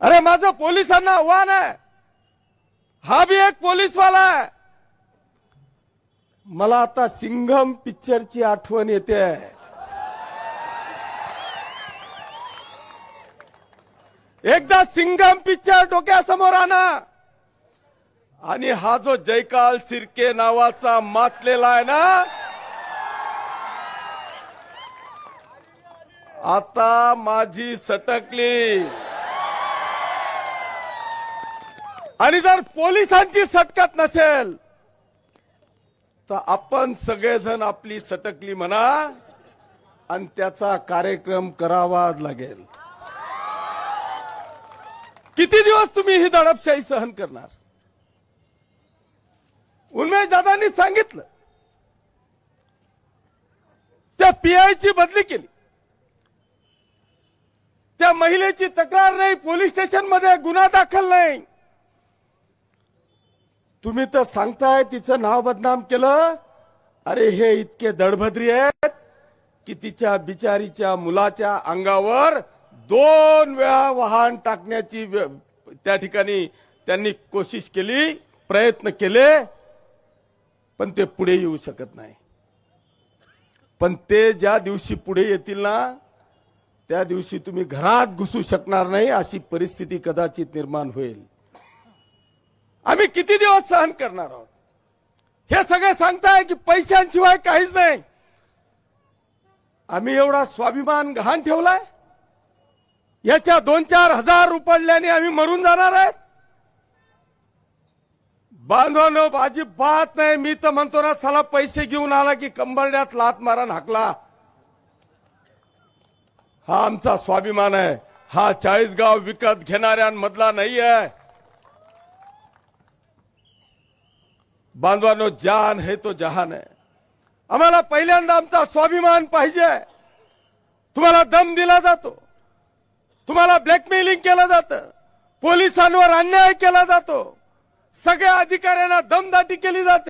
अरे माझं पोलिसांना आव्हान आहे. हा बी एक पोलीसवाला आहे. मला आता सिंघम पिक्चरची आठवण येते. एकदा सिंघम पिक्चर डोक्यासमोर आणा. आणि हा जो जयकाल सिरके नावाचा मातलेला आहे ना आता माझी सटकली. आणि जर पोलिसांची सटकत नसेल तर आपण सगळेजण आपली सटकली म्हणा आणि त्याचा कार्यक्रम करावाच लागेल. किती दिवस तुम्ही ही दडपशाही सहन करणार? उन्मेष दादांनी सांगितलं त्या पीआयची बदली केली. त्या महिलेची तक्रार नाही पोलीस स्टेशनमध्ये गुन्हा दाखल नाही. तुम्ही तर सांगताय तिचं नाव बदनाम केलं. अरे हे इतके दडभद्री आहेत की तिच्या बिचारीच्या मुलाच्या अंगावर दोन वेळा वाहन टाकण्याची त्या ठिकाणी त्यांनी कोशिश केली प्रयत्न केले पण ते पुढे येऊ शकत नाही. पण ते ज्या दिवशी पुढे येतील ना त्या दिवशी तुम्ही घरात घुसू शकणार नाही अशी परिस्थिती कदाचित निर्माण होईल. आम्ही किती दिवस सहन करणार आहोत? हे सगळे सांगताय की पैशांशिवाय काहीच नाही. आम्ही एवढा स्वाभिमान घाण ठेवलाय. याच्या दोन चार हजार रुपडल्याने आम्ही मरून जाणार आहेत. बांधवानो बाजी बात नाही. मी तर म्हणतो ना साला पैसे घेऊन आला की कंबरड्यात लात मारा हाकला हा आमचा स्वाभिमान आहे. हा चाळीसगाव विकत घेणाऱ्यांमधला नाही आहे बांधवांनो जान हे तो जहान आहे. आम्हाला पहिल्यांदा आमचा स्वाभिमान पाहिजे. तुम्हाला दम दिला जातो. तुम्हाला ब्लॅकमेलिंग केलं जातं. पोलिसांवर अन्याय केला जातो. सगळ्या अधिकाऱ्यांना दमदाटी केली जाते.